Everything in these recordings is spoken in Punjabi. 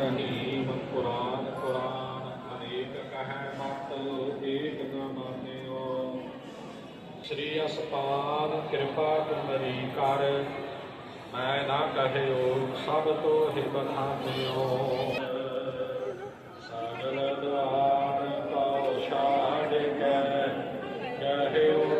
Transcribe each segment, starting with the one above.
ਰਹੀਮ ਕੁਰਾਨ ਕੁਰਾਨ ਅਨੇਕ ਕਹੈ ਮਤ ਏਕ ਨ ਮਾਨਿਓ ਸ੍ਰੀ ਅਸਪਾਨ ਕਿਰਪਾ ਤੁਮਰੀ ਕਰ ਮੈਂ ਨਾ ਕਹਿਓ ਸਭ ਤੋਂ ਹੀ ਬਖਾਨਿਓ ਸਗਲ ਦੁਆਰ ਕਉ ਛਾੜ ਕੇ, ਕਹਿਓ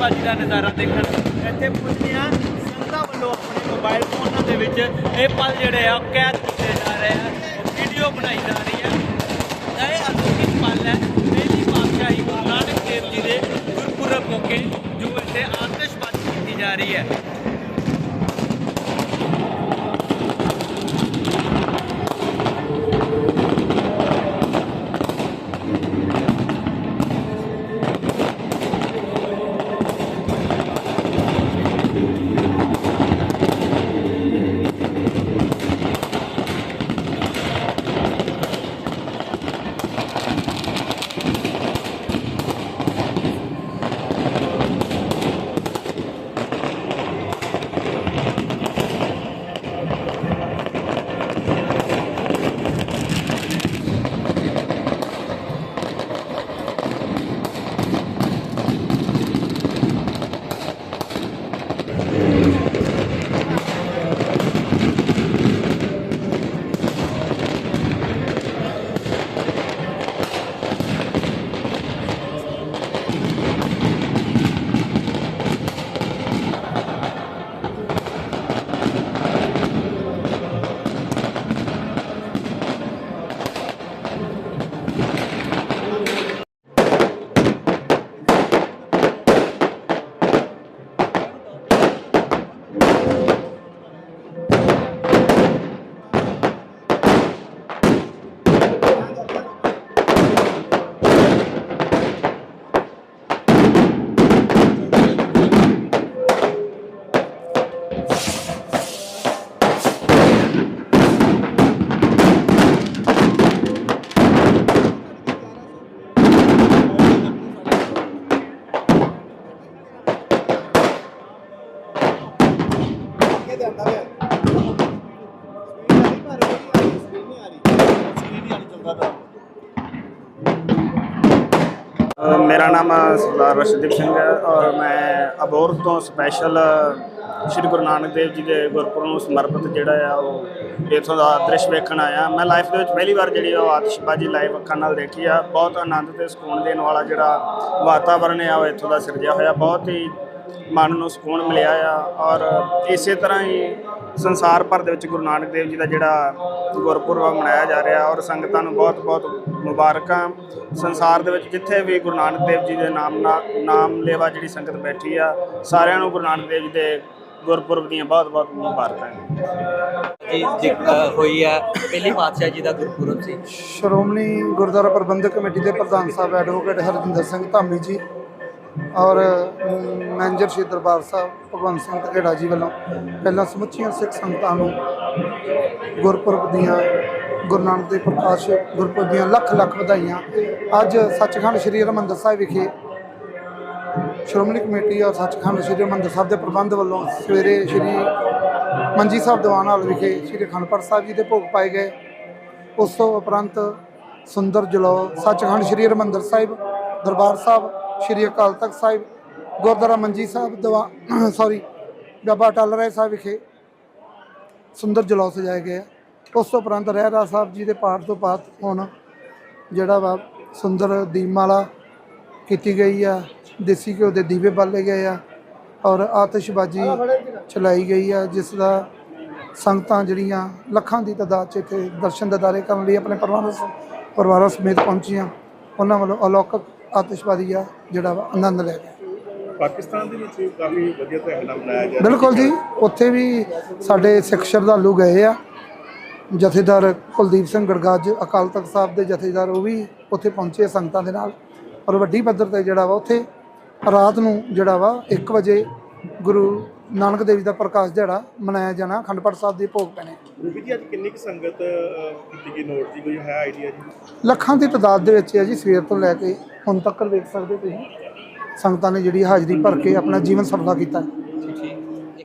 ਸਭਨਾ ਦਾ ਨਜ਼ਾਰਾ ਦੇਖਣ ਇੱਥੇ ਪੁੱਜਦੀਆਂ ਸੰਗਤਾਂ ਵੱਲੋਂ ਆਪਣੇ ਮੋਬਾਈਲ ਫੋਨਾਂ ਦੇ ਵਿੱਚ ਇਹ ਪਲ ਜਿਹੜੇ ਆ, ਉਹ ਕੈਦ ਕੀਤੇ ਜਾ ਰਹੇ ਆ ਵੀਡੀਓ ਬਣਾਈ ਜਾ ਰਹੀ ਹੈ ਇਹ ਅਲੌਕਿਕ ਪਲ ਹੈ। ਪਹਿਲੀ ਪਾਤਸ਼ਾਹੀ ਗੁਰੂ ਨਾਨਕ ਦੇਵ ਜੀ ਦੇ ਗੁਰਪੁਰਬ ਮੌਕੇ ਜੋ ਇੱਥੇ ਆਤਿਸ਼ਬਾਜ਼ੀ ਕੀਤੀ ਜਾ ਰਹੀ ਹੈ। ਮੇਰਾ ਨਾਮ ਸਰਦਾਰ ਰਸ਼ਦੀਪ ਸਿੰਘ ਹੈ ਔਰ ਮੈਂ ਅਬੋਰ ਤੋਂ ਸਪੈਸ਼ਲ ਸ਼੍ਰੀ ਗੁਰੂ ਨਾਨਕ ਦੇਵ ਜੀ ਦੇ ਗੁਰਪੁਰਬ ਨੂੰ ਸਮਰਪਿਤ ਜਿਹੜਾ ਆ ਉਹ ਇਥੋਂ ਦਾ ਦ੍ਰਿਸ਼ ਵੇਖਣ ਆਇਆ। ਮੈਂ ਲਾਈਫ ਦੇ ਵਿੱਚ ਪਹਿਲੀ ਵਾਰ ਜਿਹੜੀ ਉਹ ਆਤਿਸ਼ਬਾਜ਼ੀ ਲਾਈਵ ਅੱਖਾਂ ਨਾਲ ਦੇਖੀ ਆ। ਬਹੁਤ ਆਨੰਦ ਤੇ ਸਕੂਨ ਦੇਣ ਵਾਲਾ ਜਿਹੜਾ ਵਾਤਾਵਰਣ ਆ ਉਹ ਇਥੋਂ ਦਾ ਸਿਰਜਿਆ ਹੋਇਆ। ਬਹੁਤ ਹੀ ਮਨ ਨੂੰ ਸਕੂਨ ਮਿਲਿਆ ਆ ਔਰ ਇਸੇ ਤਰ੍ਹਾਂ ਹੀ ਸੰਸਾਰ ਭਰ ਦੇ ਵਿੱਚ ਗੁਰੂ ਨਾਨਕ ਦੇਵ ਜੀ ਦਾ ਜਿਹੜਾ ਗੁਰਪੁਰਬ ਆ ਮਨਾਇਆ ਜਾ ਰਿਹਾ ਔਰ ਸੰਗਤਾਂ ਨੂੰ ਬਹੁਤ-ਬਹੁਤ ਮੁਬਾਰਕਾਂ। ਸੰਸਾਰ ਦੇ ਵਿੱਚ ਜਿੱਥੇ ਵੀ ਗੁਰੂ ਨਾਨਕ ਦੇਵ ਜੀ ਦੇ ਨਾਮ ਨਾ- ਨਾਮ ਲੇਵਾ ਜਿਹੜੀ ਸੰਗਤ ਬੈਠੀ ਆ ਸਾਰਿਆਂ ਨੂੰ ਗੁਰੂ ਨਾਨਕ ਦੇਵ ਜੀ ਦੇ ਗੁਰਪੁਰਬ ਦੀਆਂ ਬਹੁਤ-ਬਹੁਤ ਮੁਬਾਰਕਾਂ। ਜੀ ਜੀ ਅ, ਹੋਈ ਹੈ ਪਹਿਲੀ ਪਾਤਸ਼ਾਹ ਜੀ ਦਾ ਗੁਰਪੁਰਬ ਸੀ। ਸ਼੍ਰੋਮਣੀ ਗੁਰਦੁਆਰਾ ਪ੍ਰਬੰਧਕ ਕਮੇਟੀ ਦੇ ਪ੍ਰਧਾਨ ਸਾਹਿਬ ਐਡਵੋਕੇਟ ਹਰਜਿੰਦਰ ਸਿੰਘ ਧਾਮੀ ਜੀ ਔਰ ਮੈਨੇਜਰ ਸ਼੍ਰੀ ਦਰਬਾਰ ਸਾਹਿਬ, ਭਗਵੰਤ ਸਿੰਘ ਧਕੇੜਾ ਜੀ ਵੱਲੋਂ ਪਹਿਲਾਂ ਸਮੁੱਚੀਆਂ ਸਿੱਖ ਸੰਗਤਾਂ ਨੂੰ ਗੁਰਪੁਰਬ ਦੀਆਂ, ਗੁਰੂ ਨਾਨਕ ਦੇਵ ਪ੍ਰਕਾਸ਼ ਗੁਰਪੁਰਬ ਦੀਆਂ ਲੱਖ ਲੱਖ ਵਧਾਈਆਂ। ਅੱਜ ਸੱਚਖੰਡ ਸ਼੍ਰੀ ਹਰਿਮੰਦਰ ਸਾਹਿਬ ਵਿਖੇ ਸ਼੍ਰੋਮਣੀ ਕਮੇਟੀ ਔਰ ਸੱਚਖੰਡ ਸ਼੍ਰੀ ਹਰਿਮੰਦਰ ਸਾਹਿਬ ਦੇ ਪ੍ਰਬੰਧ ਵੱਲੋਂ ਸਵੇਰੇ ਸ਼੍ਰੀ ਮੰਜੀ ਸਾਹਿਬ ਦੀਵਾਨ ਹਾਲ ਵਿਖੇ ਸ਼੍ਰੀ ਅਖੰਡ ਸਾਹਿਬ ਜੀ ਦੇ ਭੋਗ ਪਾਏ ਗਏ। ਉਸ ਤੋਂ ਉਪਰੰਤ ਸੁੰਦਰ ਜਲੋ ਸੱਚਖੰਡ ਸ਼੍ਰੀ ਹਰਿਮੰਦਰ ਸਾਹਿਬ ਦਰਬਾਰ ਸਾਹਿਬ ਸ਼੍ਰੀ ਅਕਾਲ ਤਖਤ ਸਾਹਿਬ, ਗੁਰਦੁਆਰਾ ਮੰਜੀ ਸਾਹਿਬ, ਦਵਾ ਸੌਰੀ ਬਾਬਾ ਅਟਲ ਰਾਏ ਸਾਹਿਬ ਵਿਖੇ ਸੁੰਦਰ ਜਲੌਸ ਸਜਾਏ ਗਏ ਆ। ਉਸ ਤੋਂ ਉਪਰੰਤ ਰਹਿਰਾ ਸਾਹਿਬ ਜੀ ਦੇ ਪਾਠ ਤੋਂ ਬਾਅਦ ਹੁਣ ਜਿਹੜਾ ਵਾ ਸੁੰਦਰ ਦੀਪਮਾਲਾ ਕੀਤੀ ਗਈ ਆ, ਦੇਸੀ ਘਿਓ ਦੇ ਦੀਵੇ ਬਾਲੇ ਗਏ ਆ ਔਰ ਆਤਿਸ਼ਬਾਜ਼ੀ ਚਲਾਈ ਗਈ ਆ, ਜਿਸ ਦਾ ਸੰਗਤਾਂ ਜਿਹੜੀਆਂ ਲੱਖਾਂ ਦੀ ਤਾਦਾਦ 'ਚ ਇੱਥੇ ਦਰਸ਼ਨ ਦਿਦਾਰੇ ਕਰਨ ਲਈ ਆਪਣੇ ਪਰਿਵਾਰਾਂ ਪਰਿਵਾਰਾਂ ਸਮੇਤ ਪਹੁੰਚੀਆਂ। ਉਹਨਾਂ ਵੱਲੋਂ ਅਲੌਕਿਕ ਆਤਿਸ਼ਬਾਜ਼ੀ ਆ ਜਿਹੜਾ ਵਾ ਆਨੰਦ ਲੈ ਗਏ ਪਾਕਿਸਤਾਨ ਦੇ ਵਿੱਚ ਵੀ ਕਾਫੀ ਵਧੀਆ ਨਾਲ ਮਨਾਇਆ ਜਾ ਬਿਲਕੁਲ ਜੀ ਉੱਥੇ ਵੀ ਸਾਡੇ ਸਿੱਖ ਸ਼ਰਧਾਲੂ ਗਏ ਆ। ਜਥੇਦਾਰ ਕੁਲਦੀਪ ਸਿੰਘ ਗੜਗਾਜ ਅਕਾਲ ਤਖਤ ਸਾਹਿਬ ਦੇ ਜਥੇਦਾਰ ਉਹ ਵੀ ਉੱਥੇ ਪਹੁੰਚੇ ਸੰਗਤਾਂ ਦੇ ਨਾਲ। ਔਰ ਵੱਡੀ ਪੱਧਰ ਤੇ ਜਿਹੜਾ ਵਾ ਉੱਥੇ ਰਾਤ ਨੂੰ ਜਿਹੜਾ ਵਾ 1 ਵਜੇ ਗੁਰੂ ਨਾਨਕ ਦੇਵ ਜੀ ਦਾ ਪ੍ਰਕਾਸ਼ ਦਿਹਾੜਾ ਮਨਾਇਆ ਜਾਣਾ ਅਖੰਡ ਪਾਠ ਸਾਹਿਬ ਦੇ ਭੋਗ ਪੈਣੇ। ਰੂਬੀ ਜੀ ਅੱਜ ਕਿੰਨੀ ਕੁ ਸੰਗਤ ਕੀਤੀ ਗਈ ਨੋਟ ਦੀ ਕੋਈ ਹੈ ਆਈਡੀਆ ਜੀ? ਲੱਖਾਂ ਦੀ ਤਾਦਾਦ ਦੇ ਵਿੱਚ ਹੈ ਜੀ ਸਵੇਰ ਤੋਂ ਲੈ ਕੇ ਹੁਣ ਤੱਕ ਵੇਖ ਸਕਦੇ ਤੁਸੀਂ। ਸੰਗਤਾਂ ਨੇ ਜਿਹੜੀ ਹਾਜ਼ਰੀ ਭਰ ਕੇ ਆਪਣਾ ਜੀਵਨ ਸਫਲਾ ਕੀਤਾ।